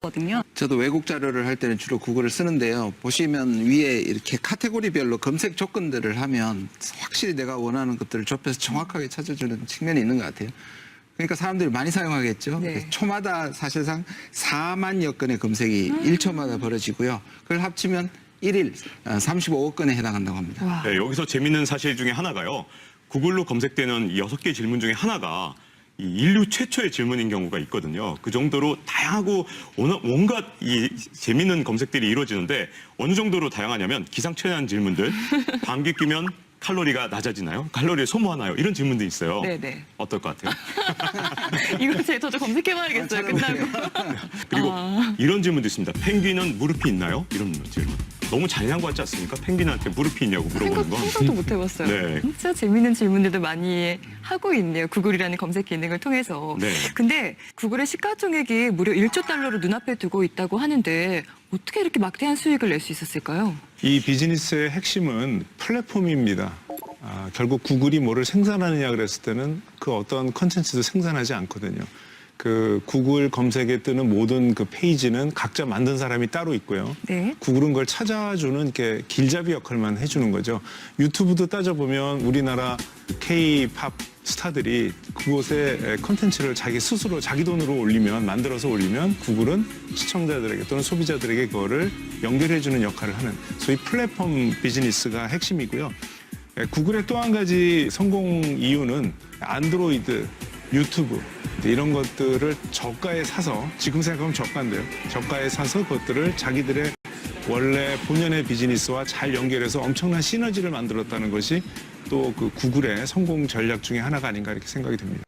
거든요. 저도 외국 자료를 할 때는 주로 구글을 쓰는데요. 보시면 위에 이렇게 카테고리별로 검색 조건들을 하면 확실히 내가 원하는 것들을 좁혀서 정확하게 찾아주는 측면이 있는 것 같아요. 그러니까 사람들이 많이 사용하겠죠. 네. 초마다 사실상 4만여 건의 검색이 음. 1초마다 벌어지고요. 그걸 합치면 1일 35억 건에 해당한다고 합니다. 와. 네, 여기서 재밌는 사실 중에 하나가요. 구글로 검색되는 이 여섯 개 질문 중에 하나가 이 인류 최초의 질문인 경우가 있거든요. 그 정도로 다양하고 온- 온갖 이 재밌는 검색들이 이루어지는데 어느 정도로 다양하냐면 기상천외한 질문들, 감기 끼면 칼로리가 낮아지나요? 칼로리를 소모하나요? 이런 질문도 있어요. 네네. 어떨 것 같아요? 이거 제 저도 검색해봐야겠어요. 끝나고. 그리고 아. 이런 질문도 있습니다. 펭귄은 무릎이 있나요? 이런 질문. 너무 잔인한 것 같지 않습니까? 펭귄한테 무릎이 있냐고 생각, 물어보는 건. 상상도 못 해봤어요. 네. 진짜 재밌는 질문들도 많이 하고 있네요. 구글이라는 검색 기능을 통해서. 네. 근데 구글의 시가총액이 무려 1조 달러를 눈앞에 두고 있다고 하는데 어떻게 이렇게 막대한 수익을 낼 수 있었을까요? 이 비즈니스의 핵심은 플랫폼입니다. 아, 결국 구글이 뭐를 생산하느냐 그랬을 때는 그 어떤 컨텐츠도 생산하지 않거든요. 그 구글 검색에 뜨는 모든 그 페이지는 각자 만든 사람이 따로 있고요. 네. 구글은 그걸 찾아주는 이렇게 길잡이 역할만 해주는 거죠. 유튜브도 따져보면 우리나라 K-팝 스타들이 그곳에 컨텐츠를 자기 스스로 자기 돈으로 올리면 만들어서 올리면 구글은 시청자들에게 또는 소비자들에게 그거를 연결해주는 역할을 하는 소위 플랫폼 비즈니스가 핵심이고요. 예, 구글의 또 한 가지 성공 이유는 안드로이드, 유튜브 이런 것들을 저가에 사서 지금 생각하면 저가인데요. 저가에 사서 그것들을 자기들의 원래 본연의 비즈니스와 잘 연결해서 엄청난 시너지를 만들었다는 것이 또 그 구글의 성공 전략 중에 하나가 아닌가 이렇게 생각이 됩니다.